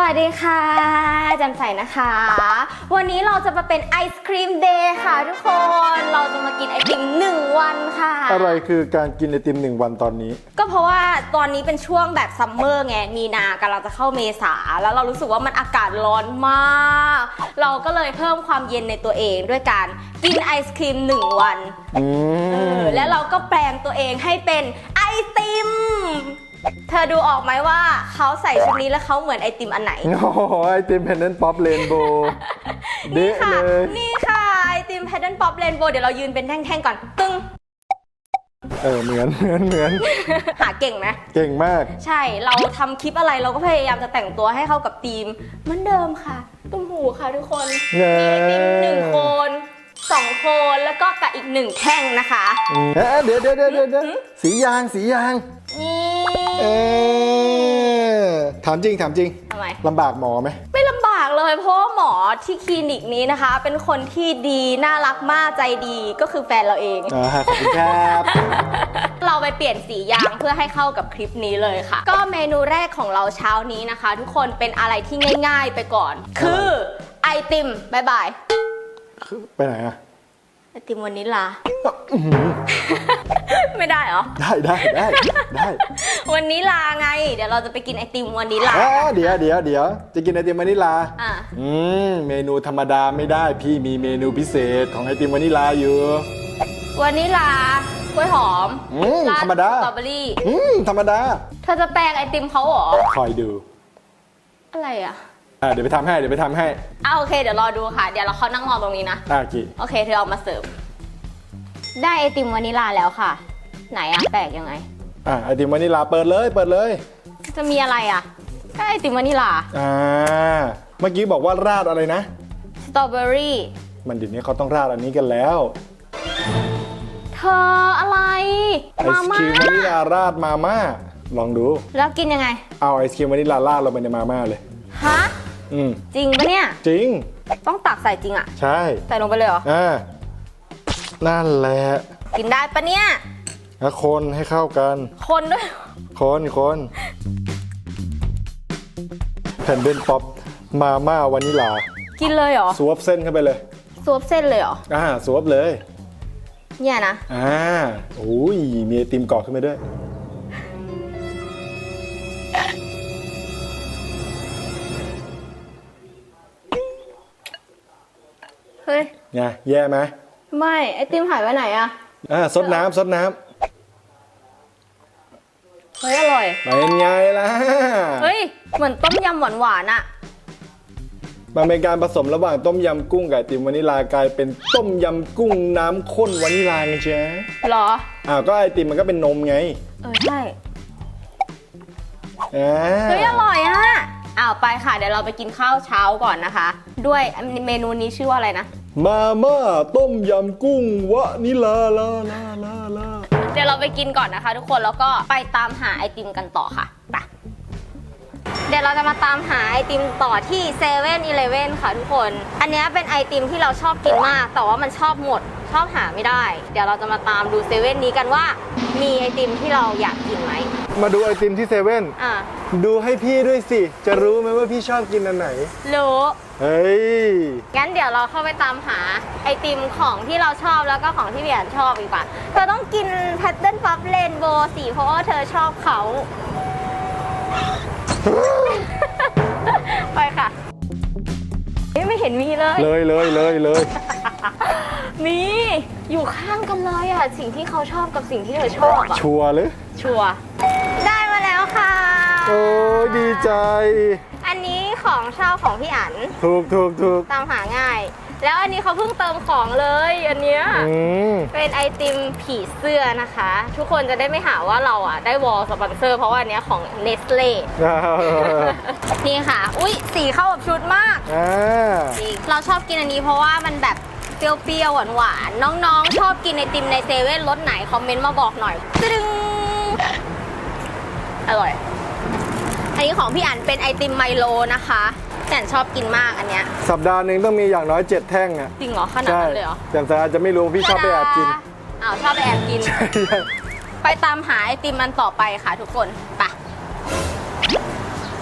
วัสดีค่ะแจันใสนะคะ วันนี้เราจะมาเป็นไอศครีมเดย์ค่ะทุกคน เราจะมากินไอติมหนึ่งวันค่ะ อะไรคือการกินไอติมหนึ่งวันตอนนี้ ก็เพราะว่าตอนนี้เป็นช่วงแบบซัมเมอร์ไง มีนากำลังจะเข้าเมษา แล้วเรารู้สึกว่ามันอากาศร้อนมาก เราก็เลยเพิ่มความเย็นในตัวเองด้วยการกินไอศครีมหนึ่งวัน อืเอมอแล้วเราก็แปลงตัวเองให้เป็นไอติม เธอดูออกไหมว่าเขาใส่ชุดนี้แล้วเขาเหมือนไอติมอันไหน โอ้โหไอติมเพนเดนป๊อปเรนโบว์นี่เดะค่ะ เลย นี่ค่ะไอติมแพดเดิลป๊อปเรนโบว์เดี๋ยวเรายืนเป็นแท่งๆก่อน ตึ้ง เออเหมือนเหมือนเหมือนหาเก่งไหม เก่งมาก ใช่ เราทำคลิปอะไรเราก็พยายามจะแต่งตัวให้เข้ากับธีมเหมือนเดิมค่ะ ตุ้มหูค่ะทุกคนเย้ มีไอติมหนึ่งโคนสองโคนแล้วก็กับอีกหนึ่งแท่งนะคะอืมเอ๊ะเดี๋ยวเดี๋ยวเดี๋ยวเดี๋ยวเดี๋ยวสียางสียาง นี่เออถามจริงถามจริงทำไม ลำบากหมอไหม ไม่ลำบากเลยเพราะว่าหมอที่คลินิกนี้นะคะ เป็นคนที่ดีน่ารักมากใจดีก็คือแฟนเราเอง อ่าขอบคุณครับ เราไปเปลี่ยนสียางเพื่อให้เข้ากับคลิปนี้เลยค่ะ ก็เมนูแรกของเราเช้านี้นะคะ ทุกคนเป็นอะไรที่ง่าย ๆ ไปก่อน คือไอติมบายบาย ไปไหนอะ ไอติมวานิลลาไม่ได้เหรอ ได้ได้ได้ได้วานิลลาไง เดี๋ยวเราจะไปกินไอติมวานิลลา อ่าเดี๋ยวเดี๋ยวเดี๋ยวจะกินไอติมวานิลา อะ อืม เมนูธรรมดาไม่ได้ พี่มีเมนูพิเศษของไอติมวานิลาอยู่วานิลลากล้วยหอมอืมดธรรมดา สตรอเบอรี่ อืม ธรรมดาเธอจะแปลงไอติมเขาเหรอ คอยดู อะไรอะ อ่าเดี๋ยวไปทำให้เดี๋ยวไปทำให้อะโอเคเดี๋ยวรอดูค่ะ เดี๋ยวเราเขานั่งรอตรงนี้นะ อ่ากี่โอเคเธอเอามาเสิร์ฟ ได้ไอติมวานิลลาแล้วค่ะ ไหนอะแปลกยังไง อ่าไอติมวานิลาเปิดเลยเปิดเลย จะมีอะไรอะก็ไอติมวานิลลา อ่า เมื่อกี้บอกว่าราดอะไรนะ สตรอเบอรี่ มันเดี๋ยวนี้เขาต้องราดอันนี้กันแล้ว เธออะไร ไอมาศคม่ารีมวานิลาราดมาม่า ลองดู แล้วกินยังไง เอาไอศครีมวานิลาราดลงไปในมาม่าเลย ฮะ อืมจริงปะเนี่ย จริง ต้องตักใส่จริงอะใช่ ใส่ลงไปเลยเหรอ อ่า นั่นแหละกินได้ปะเนี่ย แล้วคนให้เข้ากัน คนด้วย คนคนแผ่นเดนป๊อป มาม่าวานิลา กินเลยเหรอสวบเส้นเข้าไปเลย ซวบเส้นเลยเหรอ อ่า สวบเลย เนี่ยนะ อ่าโอ้ยมีไอติมเกาะขึ้นมาด้วย ไงแย่ไหมไม่ไอติมหายไปไหนอะอ่าซดน้ำซดน้เฮ้ยอร่อยำเป็นไงล่ะ เฮ้ย เหมือนต้มยำหวานๆอะมันเป็นการผสมระหว่างต้มยำกุ้งกับไอติมวานิลากลายเป็นต้มยำกุ้งน้ำข้นวานิลาไงจ๊ะเหรอ อ้าวก็ไอติมมันก็เป็นนมไงเออใช่ อ่าเฮ้ยอร่อยอะ อ้าวไปค่ะเดี๋ยวเราไปกินข้าวเช้าก่อนนะคะ ด้วยเมนูนี้ชื่อว่าอะไรนะ มาม่าต้มยำกุ้งวานิลาลาลาลาลาเดี๋ยวเราไปกินก่อนนะคะ ทุกคนแล้วก็ไปตามหาไอติมกันต่อค่ะไปเดี๋ยวเราจะมาตามหาไอติมต่อที่เซเว่นอีเลฟเว่นค่ะทุกคน อันเนี้ยเป็นไอติมที่เราชอบกินมาก แต่ว่ามันชอบหมด ชอบหาไม่ได้ เดี๋ยวเราจะมาตามดูเซเว่นนี้กันว่า มีไอติมที่เราอยากกินไหม มาดูไอติมที่เซเว่นอะดูให้พี่ด้วยสิ จะรู้ไหมว่าพี่ชอบกินอันไหน รู้เฮ้ย งั้นเดี๋ยวเราเข้าไปตามหาไอติมของที่เราชอบแล้วก็ของที่พี่แอนชอบอีกป่ะเธอต้องกินแพทเทิร์นป๊อปเรนโบว์สิเพราะว่าเธอชอบเขา ไปค่ะเฮ้ยไม่เห็นมีเลย เลยเลยเลยเลย มีอยู่ข้างกันเลยอะ สิ่งที่เขาชอบกับสิ่งที่เธอชอบอะชัวร์หรือชัวร์ ยดีใจ อันนี้ของชอบของพี่อันถูกถูกถูกตามหาง่าย แล้วอันนี้เขาเพิ่งเติมของเลยอันเนี้ยอืมเป็นไอติมผีเสื้อนะคะ ทุกคนจะได้ไม่หาว่าเราอะได้วอลสปอนเซอร์เพราะว่าอันเนี้ยของเนสเล่นี่ค่ะ อุ๊ยสีเข้ากับชุดมาก อ่าจริงเราชอบกินอันนี้เพราะว่ามันแบบเปรี้ยวๆหวานๆน้องๆ ชอบกินไอติมในเซเว่นรสไหน คอมเมนต์มาบอกหน่อยตึ้งอร่อย อันนี้ของพี่อันเป็นไอติมไมโลนะคะแต่อันชอบกินมากอันเนี้ยสัปดาห์หนึ่งต้องมีอย่างน้อยเจ็ดแท่งอะจริงเหรอขนาดใช่นั้นเลยเหรอแต่แต่อาจจะไม่รู้พี่ชอบไปแอบกินอ้าวชอบไปแอบกิน ไปตามหาไอติมมันต่อไปค่ะทุกคนไปะ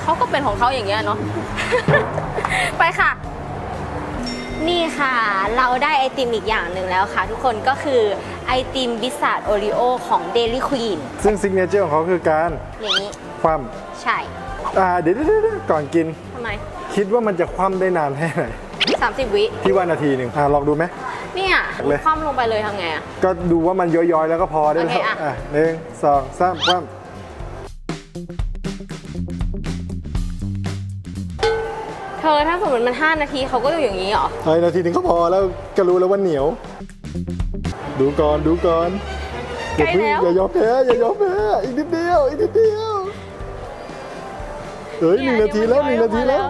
เขาก็เป็นของเขาอย่างเงี้ยเนาะไปค่ะ นี่ค่ะ เราได้ไอติมอีกอย่างหนึ่งแล้วค่ะ ทุกคนก็คือไอติมบิสซาร์ดโอริโอของ Daily Queen ซึ่งซิกเนเจอร์ของเขาคือการอย่างนี้ คว่ใช่ำอ่าเดี๋ยวเดี๋ยวเดี๋ยวก่อนกิน ทำไม คิดว่ามันจะคว่ำได้นานแค่ไหน30 วิที่ว่านาทีหนึ่งอ่าลองดูไหม เนี่ยเลย คว่ำลงไปเลยทำไงอะ ก็ดูว่ามันย้อยๆ แล้วก็พอได้แล้โอวเคอะ อะหนึ่งสองสามคว่เธอถ้าสมมติมัน 5 นาทีเขาก็อยู่อย่างนี้เหรอำไอ้นาทีหนึงก็พอแล้วก็รู้แล้วว่าเหนียว ดูก่อนดูก่อนอย่าเพิ่งใกล้แล้ว อย่ายอมแพ้อย่ายอมแพ้อีกนิดเดียวอีกนิดเดียว เอ้ยหนึ่งนาทีแล้วหนึ่งนาทีแล้ว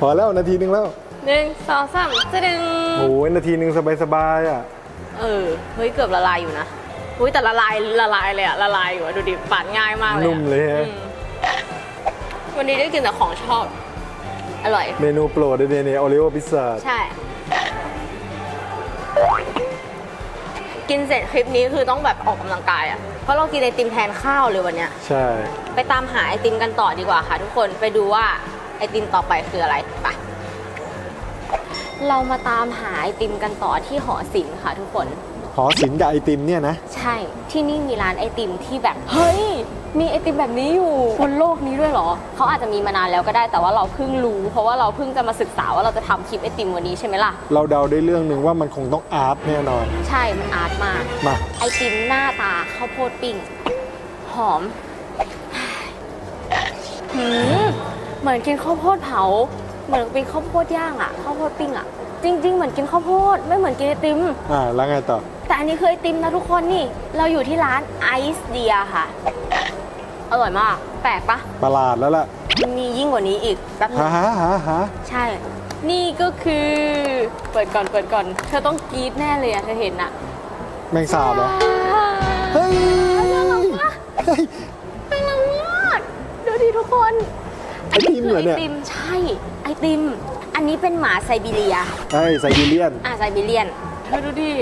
พอแล้วนาทีหนึ่งแล้วหนึ่งสองสามจะดึงโอ้ยนาทีหนึ่งสบายๆอะ เออ เฮ้ย เกือบละลายอยู่นะอุ้ยแต่ละลายละลายเลยอะละลายอยู่อะดูดิปาดง่ายมากเลยอะนุ่มเลยฮะอืมวันนี้ได้กินแต่ของชอบ อร่อย เมนูโปรดเลยเนี่ยโอริโอพิซซ่าใช่ กินเสร็จคลิปนี้คือต้องแบบออกกำลังกายอะเพราะเรากินไอติมแทนข้าวเลยวันเนี้ย ใช่ ไปตามหาไอติมกันต่อดีกว่าค่ะ ทุกคน ไปดูว่าไอติมต่อไปคืออะไรไป เรามาตามหาไอติมกันต่อที่หอศิลป์ค่ะทุกคน หอศิลป์กับไอติมเนี่ยนะ ใช่ที่นี่มีร้านไอติมที่แบบ เฮ้ย มีไอติมแบบนี้อยู่บนโลกนี้ด้วยเหรอ เขาอาจจะมีมานานแล้วก็ได้แต่ว่าเราเพิ่งรู้ เพราะว่าเราเพิ่งจะมาศึกษาว่าเราจะทำคลิปไอติมวันนี้ใช่ไหมล่ะ เราเดาได้เรื่องหนึ่งว่ามันคงต้องอาร์ตแน่นอน ใช่มันอาร์ตมาก มา ไอติมหน้าตาข้าวโพดปิ้งหอมหืมเหมือนกินข้าวโพดเผา เหมือนกินข้าวโพดย่างอะข้าวโพดปิ้งอะจริง ๆ เหมือนกินข้าวโพดไม่เหมือนกินไอติม อ่า แล้วไงต่อ แต่อันนี้คือไอติมนะทุกคนนี่ เราอยู่ที่ร้านไอซ์เดียค่ะ อร่อยมาก แปลกปะประหลาดแล้วล่ะ มียิ่งกว่านี้อีกแป๊บนึหางหาหาหาใช่ นี่ก็คือ เปิดก่อนเปิดก่อน เธอต้องกรี๊ดแน่เลยอะเธอเห็นอะแมงสาบเหรอ เฮ้ยน่ารักปะเฮ้ยน่ารักมากดูดิทุกคนไอติมเหรอเนี่ย ไอติมใช่ ไอติม อันนี้เป็นหมาไซบีเรียไอ้ไซบีเรียน อะไซบีเรียน เธอดูดิ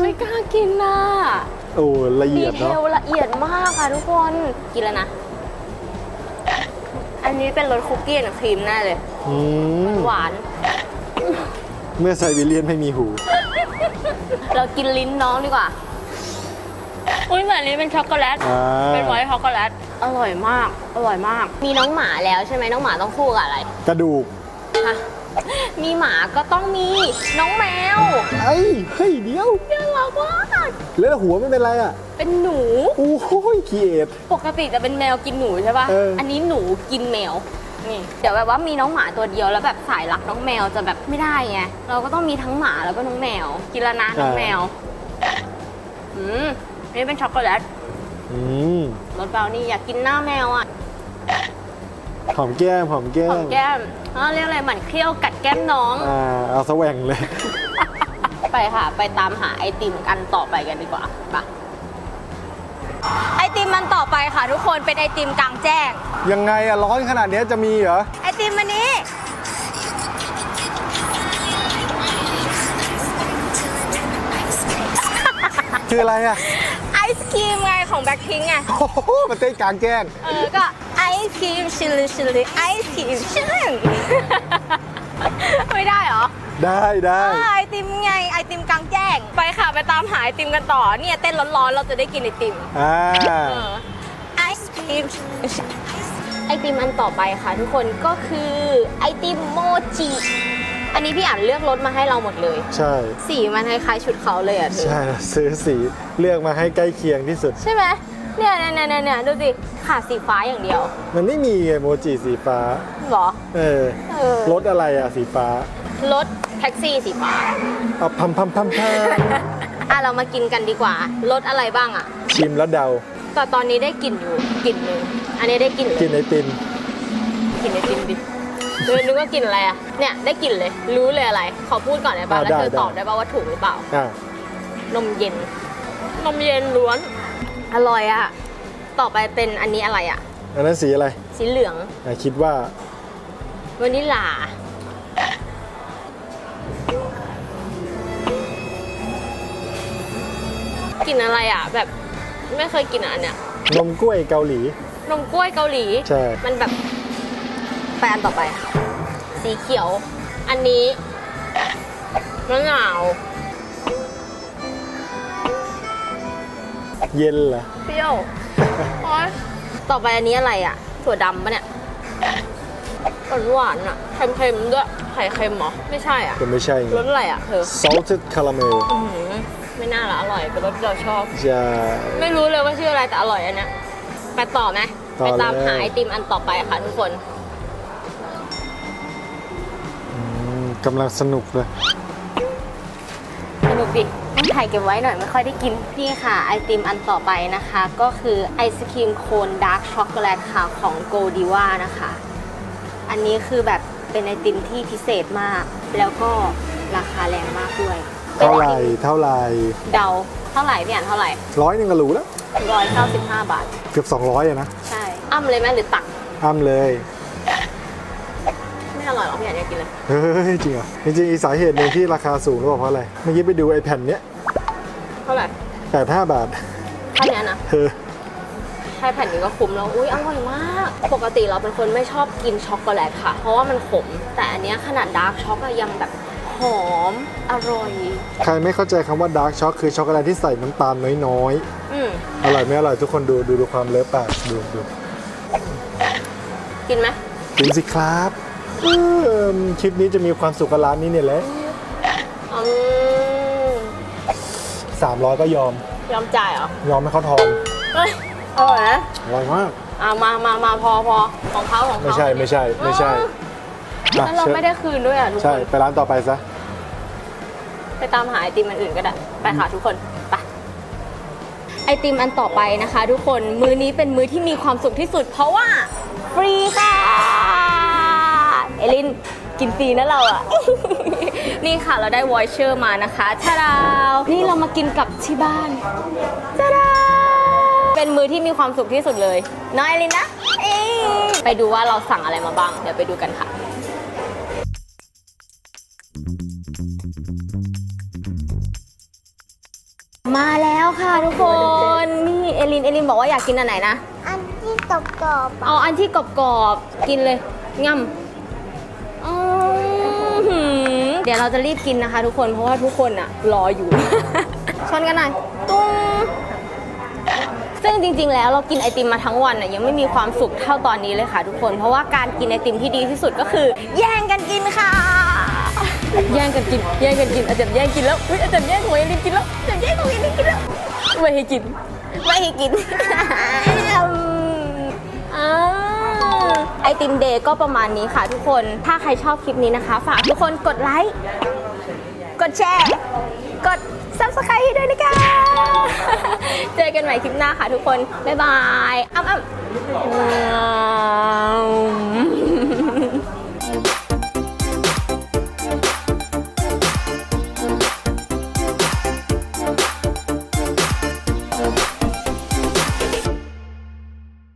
ไม่กล้ากินน่ะโอ้ละเอีดียดเทเนาะลละเอียดมากค่ะทุกคน กินแล้วนะ อันนี้เป็นรสคุกกี้กับครีมแน่เลย อืมหวาน เมื่อไซบีเรียนไม่มีหู เรากินลิ้นน้องดีกว่า อุ้ยเหมือนอันนี้เป็นช็อกโกแลต อ่า เป็นไวท์ช็อกโกแลต อร่อยมาก อร่อยมาก มีน้องหมาแล้วใช่ไหมน้องหมาต้องคู่กับอะไร กระดูก ฮะ มีหมาก็ต้องมีน้องแมวไอ้ยเฮ้ยเดี๋ยว น่ารักมากแล้วหัวไม่เป็นไรอะเป็นหนู โอ้โหคีเอทปกติจะเป็นแมวกินหนูใช่ปะเอออันนี้หนูกินแมว นี่ เดี๋ยวแบบว่ามีน้องหมาตัวเดียวแล้วแบบสายรักน้องแมวจะแบบไม่ได้ไง เราก็ต้องมีทั้งหมาแล้วก็น้องแมว กินแล้วนะน้องแมว อืมอันนี่เป็นช็อกโกแลตอืม รสเบราวนี่อยากกินหน้าแมวอะ หอมแก้มหอมแก้หอมมแก้มอ่าเรียกอะไรหมันเคี้ยวกัดแก้มน้อง อ่าเอาสแหว่งเลย ไปค่ะ ไปตามหาไอติมกันต่อไปกันดีกว่าไปไอติมมันต่อไปค่ะ ทุกคนเป็นไอติมกลางแจ้ง ยังไงอะร้อนขนาดเนี้ยจะมีเหรอ ไอติมอันนี้ คืออะไรอะไอศครีมไงของแบ็คพิงไงโอ้โหมันเต้นกลางแจ้ง เออ ก็ ไอศครีมชิลลี่ชิลลี่ไอศครีมชิลลี่ไม่ได้เหรอ ได้ได้เออไอติมไงไอติมกลางแจ้ง ไปค่ะไปตามหาไอติมกันต่อ เนี่ยเต้นร้อนๆ เราจะได้กินไอติมอ่า เออไอศครีมไอติมอันต่อไปค่ะ ทุกคนก็คือไอติมโมจิ อันนี้พี่อ่านเลือกรสมาให้เราหมดเลย ใช่ สีมันคล้ายๆชุดเขาเลยอะเธอใช่ ซื้อสีเลือกมาให้ใกล้เคียงที่สุด ใช่ไหม เนี่ยเนี่ยเนี่ยเนี่ยดูสิขาดสีฟ้าอย่างเดียวมันไม่มีไงโมจิสีฟ้า เหรอ เออเออ รถอะไรอะสีฟ้ารถแท็กซี่สีฟ้า เอาพัมพัมพัมพัมอะเรามากินกันดีกว่ารสอะไรบ้างอะชิมแล้วเดา แต่ตอนนี้ได้กลิ่นอยู่กลิ่นหนึ่งอันนี้ได้กลิ่นเลยกินไอติมกลิ่นไอติมดิเออนึกว่ากลิ่นอะไรอะเนี่ยได้กลิ่นเลย รู้เลยอะไร ขอพูดก่อนได้ป่ะอะแล้วเธอได้ตอบได้ป่ะว่าถูกหรือเปล่า อะนมเย็น นมเย็นล้วน อร่อยอะต่อไปเป็นอันนี้อะไรอะอันนั้นสีอะไรสีเหลืองอะคิดว่าวานิลลากินอะไรอะแบบไม่เคยกินอะอันเนี้ยนมกล้วยเกาหลี นมกล้วยเกาหลี ใช่ มันแบบไปอันต่อไป สีเขียว อันนี้มะนาว เย็นเหรอเปรี้ยวโอ๊ยต่อไปอันนี้อะไรอะ ถั่วดำปะเนี่ยหวานหวานๆอะเค็มๆด้วย ไข่เค็มเหรอ ไม่ใช่อะก็ไม่ใช่ไงรสอะไรอะเธอ salted caramel อื้อหือไม่น่าละอร่อยเป็นรสที่เราชอบจะไม่รู้เลยว่าชื่ออะไรแต่อร่อยอันเนี้ยไปต่อไหมต่อไปตามเลยหาไอติมอันต่อไปค่ะทุกคนอืมกำลังสนุกเลย สนุกดิ ต้องถ่ายเก็บไว้หน่อยไม่ค่อยได้กิน นี่ค่ะไอติมอันต่อไปนะคะ ก็คือไอศครีมโคนดาร์กช็อกโกแลตค่ะของโกดิว่านะคะ อันนี้คือแบบเป็นไอติมที่พิเศษมาก แล้วก็ราคาแรงมากด้วยเท่าไหร่ป็นอติมเท่าไหร่เดาเท่าไหร่พี่อ่านเท่าไหร่ร้อยหนึ่งก็รู้แล้วร้อยเก้าสิบห้าบาท เกือบ200อะนะ ใช่ อ้ำเลยไหมหรือตัก อ้ำเลย ไม่อร่อยหรอกพี่อ่านอยากกินเลย เฮ้ย จริงเหรอ จริงๆอีกสาเหตุหนึ่งที่ราคาสูงรู้ป่ะเพราะอะไร เมื่อกี้ไปดูไอ้แผ่นเนี้ย เท่าไหร่แปดห้าบาทแค่เนี้ยนะเออแค่แผ่นนี้ก็คุ้มแล้ว อุ้ยอร่อยมาก ปกติเราเป็นคนไม่ชอบกินช็อกโกแลตค่ะ เพราะว่ามันขม แต่อันเนี้ยขนาดดาร์กช็อกอะยังแบบหอม อร่อย ใครไม่เข้าใจคำว่าดาร์กช็อกคือช็อกโกแลตที่ใส่น้ำตาลน้อยอืมๆ อร่อยไม่อร่อยทุกคนดูดูดูความเลอะปากดูดูกินไหมกินสิครับเอิ่มคลิปนี้จะมีความสุขกับร้านนี้เนี่ยแหละ 300 ก็ยอม ยอมจ่ายเหรอ ยอมให้เขาทอนเฮ้ยอร่อยนะอร่อยมากอะมามามาพอพอของเขาของเขาไม่ใช่ไม่ใช่ไม่ใช่แล้วเราไม่ได้คืนด้วยอะทุกคใช่น ไปร้านต่อไปซะ ไปตามหาไอติมอันอื่นก็ได้ ไปค่ะทุกคน ไป ไอติมอันต่อไปนะคะ ทุกคนมือนี้เป็นมือที่มีความสุขที่สุด เพราะว่า ฟรีค่ะ เอลิน กินฟรีนะเราอะนี่ค่ะเราได้วอยเชอร์มานะคะชาดาว นี่เรามากินกับที่บ้านชาดาเป็นมือที่มีความสุขที่สุดเลยน้อยเอลินนะเอ้ยไปดูว่าเราสั่งอะไรมาบ้าง เดี๋ยวไปดูกันค่ะ มาแล้วค่ะทุกคน นี่เอลิน เอลินบอกว่าอยากกินอันไหนนะ อันที่กรอบๆเอาอะอันที่กรอบๆกินเลยง่ำ อื้อหือเดี๋ยวเราจะรีบกินนะคะ ทุกคนเพราะว่าทุกคนอะรออยู่ ชนกันหน่อยตุ้งซึ่งจริงๆ แล้วเรากินไอติมมาทั้งวันน่ะยังไม่มีความสุขเท่าตอนนี้เลยค่ะทุกคน เพราะว่าการกินไอติมที่ดีที่สุดก็คือ แย่งกันกินค่ะ แย่งกันกิน แย่งกันกินอาจารย์แย่งกินแล้วอุ้ยอาจารย์แย่งหัวเอลินกินแล้วอาจารย์แย่งหัวเอลินกินแล้วไม่ให้กินไม่ให้กินอ่า ไอติมเดย์ก็ประมาณนี้ค่ะทุกคน ถ้าใครชอบคลิปนี้นะคะ ฝากทุกคนกดไลค์ กดแชร์ กด subscribe ให้ด้วยนะคะ เจอกันใหม่คลิปหน้าค่ะทุกคน บ๊ายบาย อ้ำอ้ำ